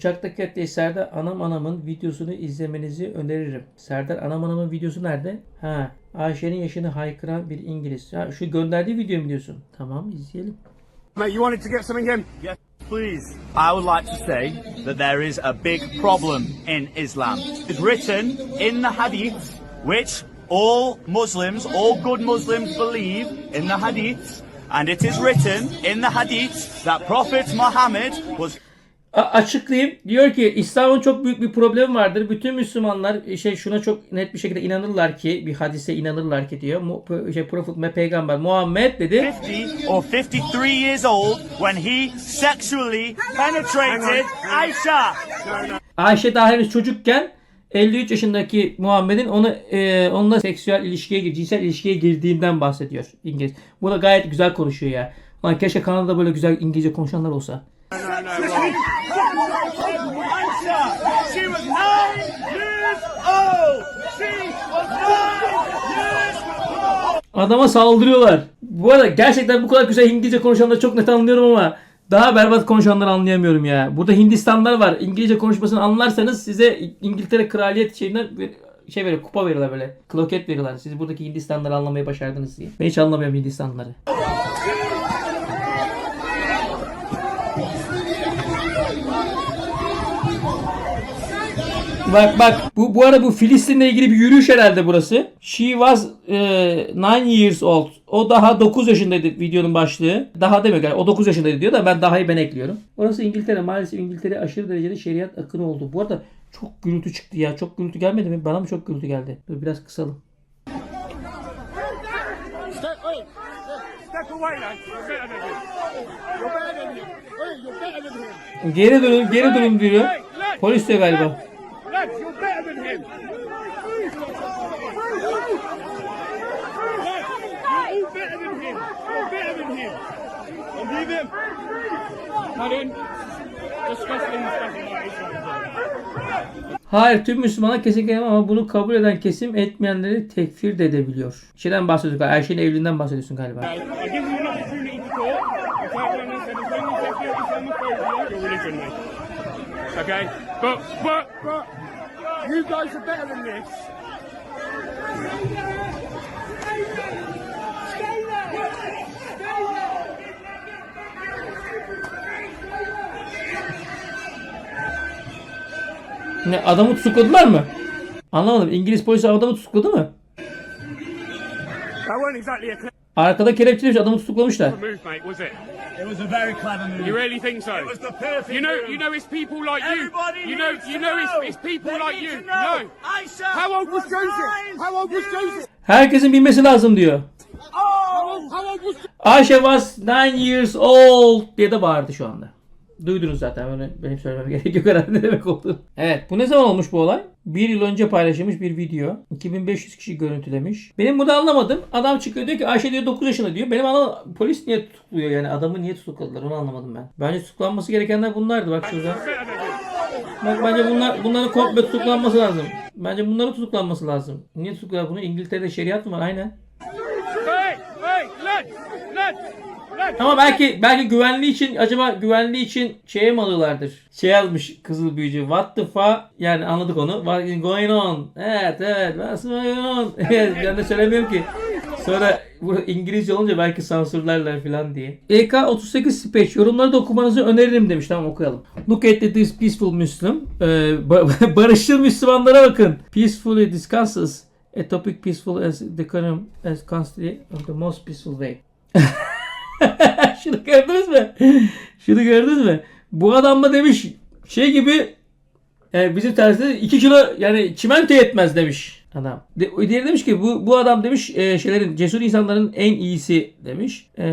Uçaktaki ateş Serdar Anam Anam'ın videosunu izlemenizi öneririm. Serdar Anam Anam'ın videosu nerede? Ha, Ayşe'nin yaşını haykıran bir İngiliz. Ha, şu gönderdiği videoyu mu diyorsun? Tamam izleyelim. Mate, you wanted to get something in? Yes, please. I would like to say that there is a big problem in Islam. It's written in the Hadith, which all Muslims, all good Muslims believe in the Hadith, and it is written in the Hadith that Prophet Muhammad was açıklayayım. Diyor ki İslam'ın çok büyük bir problemi vardır. Bütün Müslümanlar e, şey şuna çok net bir şekilde inanırlar ki bir hadise inanırlar ki diyor. Mu, şey Prophet peygamber Muhammed dedi. 50 or 53 years old when he sexually penetrated Aisha. Ayşe daha henüz çocukken 53 yaşındaki Muhammed'in onu e, onunla seksüel ilişkiye, cinsel ilişkiye girdiğinden bahsediyor İngiliz. Bu da gayet güzel konuşuyor ya. Lan keşke Kanada'da böyle güzel İngilizce konuşanlar olsa. Aisha, she was nine years old. She was nine years old. Adama saldırıyorlar. Bu arada gerçekten bu kadar güzel İngilizce konuşanları çok net anlıyorum ama daha berbat konuşanları anlayamıyorum ya. Burada Hindistanlar var. İngilizce konuşmasını anlarsanız size İngiltere kraliyet şeyinden şey veriyor, kupa veriyorlar böyle. Kloket veriyorlar. Siz buradaki Hindistanları anlamayı başardınız diye. Ben hiç anlamıyorum Hindistanları. Bak bak bu bu arada bu Filistin'le ilgili bir yürüyüş herhalde burası. She was 9 years old. O daha 9 yaşındaydı videonun başlığı. Daha demiyor yani o 9 yaşındaydı diyor da ben dahayı ben ekliyorum. Orası İngiltere. Maalesef İngiltere aşırı derecede şeriat akını oldu. Bu arada çok gürültü çıktı ya. Çok gürültü gelmedi mi? Bana mı çok gürültü geldi? Dur biraz kısalım. Geri dönün, geri dönün diyor. Polis de galiba. Lads, you're better than him. Lads, you're better than him. You're better than him. And leave him. Disgusting stuff about Islam. Hayır tüm Müslümanlar kesinlikle ama bunu kabul eden kesim etmeyenleri tekfir de edebiliyor. Şeyden bahsediyorsun galiba. Ayşe'nin evliliğinden bahsediyorsun galiba. Okay? But, but, but, you guys are better than this. Ne adamı tutukladılar mı? Anlamadım. İngiliz polisi adamı tutukladı mı? Arkada kelepçelemiş adamı tutuklamışlar. it? Was a very clever move. You really think so? It was the perfect You know, move. you know, it's people like you. Everybody You know, needs you to know, know. it's, it's people They like you. know. No. How old was Joseph? How old was Joseph? Herkesin bilmesi lazım diyor. old. How old was? Ayşe was 9 years old diye de bağırdı şu anda. Duydunuz zaten. Öyle benim söylemem gerek yok herhalde ne demek oldu. Evet. Bu ne zaman olmuş bu olay? Bir yıl önce paylaşılmış bir video. 2500 kişi görüntülemiş. Benim burada anlamadım. Adam çıkıyor diyor ki Ayşe diyor 9 yaşında diyor. Benim anlamadım. Polis niye tutukluyor yani? Adamı niye tutukladılar onu anlamadım ben. Bence tutuklanması gerekenler bunlardı. Bak şurada. Bak bence bunlar bunların komple tutuklanması lazım. Bence bunların tutuklanması lazım. Niye tutuklar bunu? İngiltere'de şeriat mı var? Aynen. Hey, hey, lads, lads. Ama belki belki güvenliği için acaba güvenliği için şeye mi alıyorlardır? Şey yazmış kızıl büyücü. What the fuck? Yani anladık onu. What is going on? Evet evet. What's going on? Evet, ben de söylemiyorum ki. Sonra bu İngilizce olunca belki sansürlerler falan diye. EK38 Speech yorumları da okumanızı öneririm demiş. Tamam okuyalım. Look at this peaceful Muslim. Ee, ba- barışçıl Müslümanlara bakın. Peacefully discusses a topic peaceful as the current as constantly of the most peaceful way. Şunu gördünüz mü? Şunu gördünüz mü? Bu adam da demiş şey gibi e, bizim tersinde 2 kilo yani çimento yetmez demiş adam. De, diğeri demiş ki bu bu adam demiş e, şeylerin cesur insanların en iyisi demiş. E,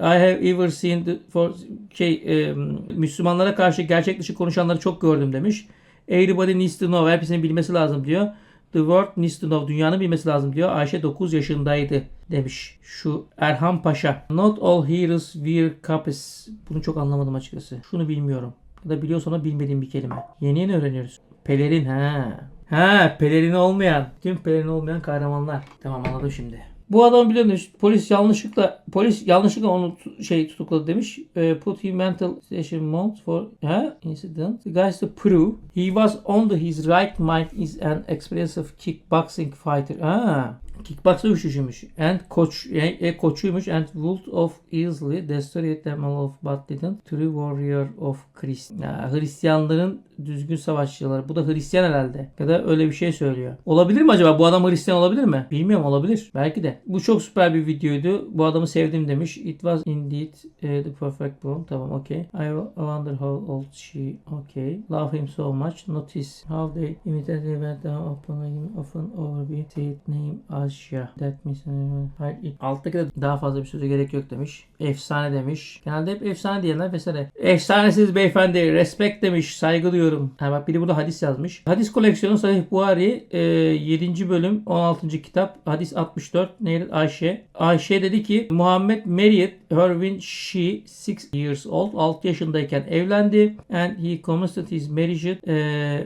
I have ever seen the, for şey e, Müslümanlara karşı gerçek dışı konuşanları çok gördüm demiş. Everybody needs to know. Hepsinin bilmesi lazım diyor. The world needs to know. Dünyanın bilmesi lazım diyor. Ayşe 9 yaşındaydı demiş. Şu Erhan Paşa. Not all heroes wear capes. Bunu çok anlamadım açıkçası. Şunu bilmiyorum. Ya da biliyorsam da bilmediğim bir kelime. Yeni yeni öğreniyoruz. Pelerin ha. Ha pelerini olmayan. Tüm pelerini olmayan kahramanlar. Tamam anladım şimdi. Bu adam biliyor musun? Polis yanlışlıkla polis yanlışlıkla onu şey tutukladı demiş. E, put him mental station mode for ha, incident. The guys to prove he was on the his right mind is an experienced kickboxing fighter. Ha. Kickbox dövüşçüymüş. And coach, e, e, koçuymuş. And would of easily destroy them all of but didn't. True warrior of Christ. Ya, Hristiyanların düzgün savaşçıları. Bu da Hristiyan herhalde. Ya da öyle bir şey söylüyor. Olabilir mi acaba? Bu adam Hristiyan olabilir mi? Bilmiyorum olabilir. Belki de. Bu çok süper bir videoydu. Bu adamı sevdim demiş. It was indeed eh, the perfect bomb. Tamam okey. I wonder how old she. Okay. Love him so much. Notice how they imitate the event upon him often over be said name Asia. That means ilk- Alttaki de daha fazla bir söze gerek yok demiş. Efsane demiş. Genelde hep efsane diyenler vesaire. Efsanesiz beyefendi. Respect demiş. Saygı duyuyorum. Ha bak biri burada hadis yazmış. Hadis koleksiyonu Sahih Buhari e, 7. bölüm 16. kitap hadis 64 neydi Ayşe. Ayşe dedi ki Muhammed married her she 6 years old 6 yaşındayken evlendi and he committed his marriage e,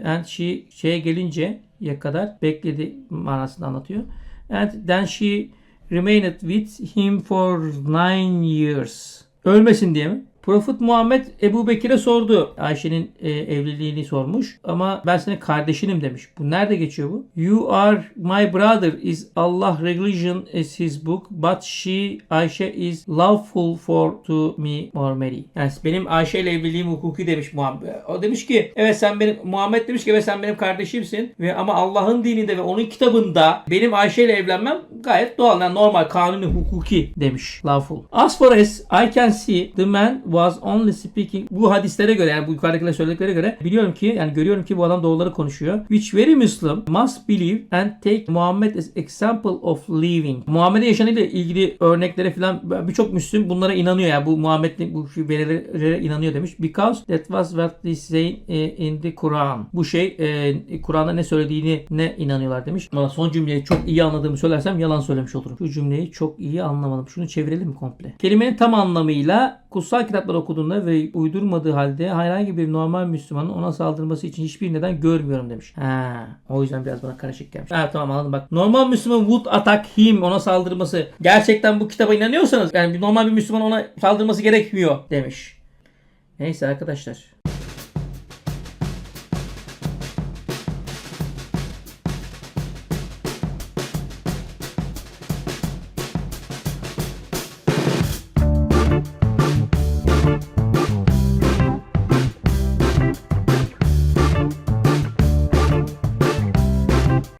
and she şeye gelince ya kadar bekledi manasını anlatıyor. And then she remained with him for 9 years. Ölmesin diye mi? Prophet Muhammed Ebu Bekir'e sordu. Ayşe'nin e, evliliğini sormuş. Ama ben senin kardeşinim demiş. Bu nerede geçiyor bu? You are my brother is Allah religion is his book but she Ayşe is lawful for to me or Mary. Yani benim Ayşe ile evliliğim hukuki demiş Muhammed. O demiş ki evet sen benim Muhammed demiş ki evet sen benim kardeşimsin ve ama Allah'ın dininde ve onun kitabında benim Ayşe ile evlenmem gayet doğal. Yani normal kanuni hukuki demiş. Lawful. As far as I can see the man was only speaking bu hadislere göre yani bu yukarıdakiler söyledikleri göre biliyorum ki yani görüyorum ki bu adam doğruları konuşuyor. Which very Muslim must believe and take Muhammed as example of living. Muhammed'in yaşamıyla ilgili örneklere falan birçok Müslüm bunlara inanıyor. Yani bu Muhammed'in bu verilere inanıyor demiş. Because that was what they say eh, in the Quran. Bu şey eh, Kur'an'da ne söylediğini ne inanıyorlar demiş. Ama son cümleyi çok iyi anladığımı söylersem yalan söylemiş olurum. Şu cümleyi çok iyi anlamadım. Şunu çevirelim mi komple? Kelimenin tam anlamıyla kutsal kitapları okuduğunda ve uydurmadığı halde herhangi bir normal Müslümanın ona saldırması için hiçbir neden görmüyorum demiş. Ha, o yüzden biraz bana karışık gelmiş. Ha tamam anladım bak. Normal Müslüman would attack him ona saldırması. Gerçekten bu kitaba inanıyorsanız yani bir normal bir Müslüman ona saldırması gerekmiyor demiş. Neyse arkadaşlar.